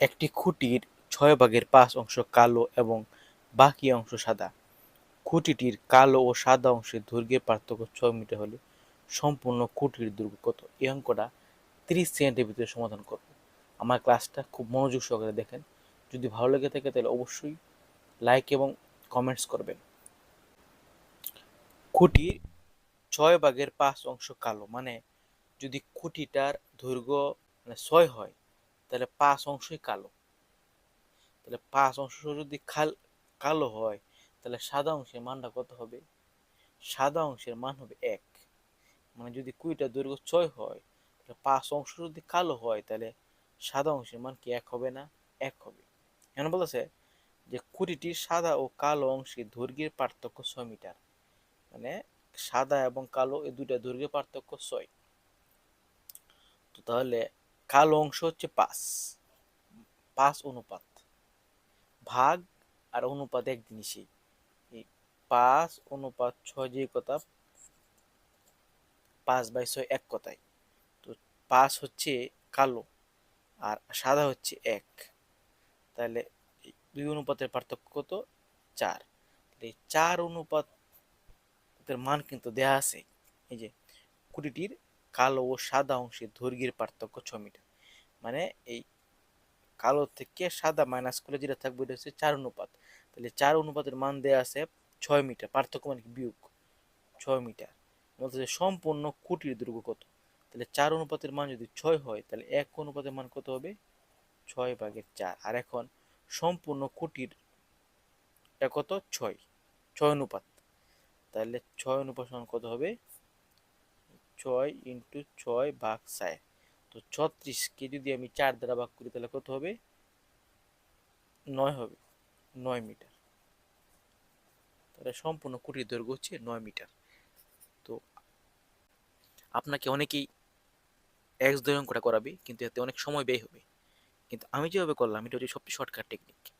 একটি খুঁটির ছয় ভাগের পাঁচ অংশ কালো এবং বাকি অংশ সাদা। খুঁটিটির কালো ও সাদা অংশের দৈর্ঘ্যের পার্থক্য ছয় মিটার হলে সম্পূর্ণ খুঁটির দৈর্ঘ্য কত? এই অঙ্কটা তিরিশ সেকেন্ডের ভিতরে সমাধান করব আমার ক্লাসটা খুব মনোযোগ সহকারে দেখেন যদি ভালো লেগে থাকে তাহলে অবশ্যই লাইক এবং কমেন্টস করবেন খুঁটির ছয় ভাগের পাঁচ অংশ কালো মানে যদি খুঁটিটার দৈর্ঘ্য মানে ছয় হয় তাহলে পাঁচ অংশই কালো। তাহলে পাঁচ অংশ যদি খাল, কালো হয়, তাহলে সাদা অংশের মানটা কত হবে? সাদা অংশের মান হবে এক। মানে যদি কুড়িটা দৈর্ঘ্য ছয় হয়, তাহলে পাঁচ অংশ যদি কালো হয়, তাহলে সাদা অংশের মান কি এক হবে না? এক হবে। এখন বলেছে যে কুড়িটি সাদা ও কালো অংশে দৈর্ঘ্যের পার্থক্য ছয় মিটার। মানে সাদা এবং কালো এই দুইটা দৈর্ঘ্যের পার্থক্য ছয়। তো তাহলে কালো অংশ হচ্ছে পাঁচ। পাঁচ অনুপাত। ভাগ আর অনুপাত এক জিনিসই পাঁচ অনুপাত ছয় যে কথা, পাঁচ বাই ছয় এক কথায়। তো পাঁচ হচ্ছে কালো আর সাদা হচ্ছে এক। তাহলে দুই অনুপাতের পার্থক্য কত? চার। এই চার অনুপাতের মান কিন্তু দেয়া আছে। এই যে কুড়িটির কালো ও সাদা অংশের দৈর্ঘ্যের পার্থক্য ছ মিটার। মানে এই কালো থেকে সাদা মাইনাস করলে যেটা থাকবে এটা হচ্ছে চার অনুপাত। তাহলে চার অনুপাতের মান দেওয়া আছে ছয় মিটার, পার্থক্য মানে বিয়োগ ছয় মিটার। বলতেছে সম্পূর্ণ কুটির দৈর্ঘ্য কত? তাহলে চার অনুপাতের মান যদি ছয় হয়, তাহলে এক অনুপাতের মান কত হবে? ছয় ভাগের চার। আর এখন সম্পূর্ণ কুটির কত? ছয়। ছয় অনুপাত। তাহলে ছয় অনুপাত কত হবে? ছয় ইন্টু ছয় ভাগ সায়। তো ছত্রিশকে যদি আমি চার দ্বারা ভাগ করি, তাহলে কত হবে? নয় হবে। নয় মিটার। তাহলে সম্পূর্ণ কুটির দৈর্ঘ্য হচ্ছে নয় মিটার। তো আপনাকে অনেকেই এক্স দৈর্ঘ্যটা করাবে, কিন্তু এতে অনেক সময় ব্যয় হবে। কিন্তু আমি যেভাবে করলাম, এটা হচ্ছে সবচেয়ে শর্টকাট টেকনিক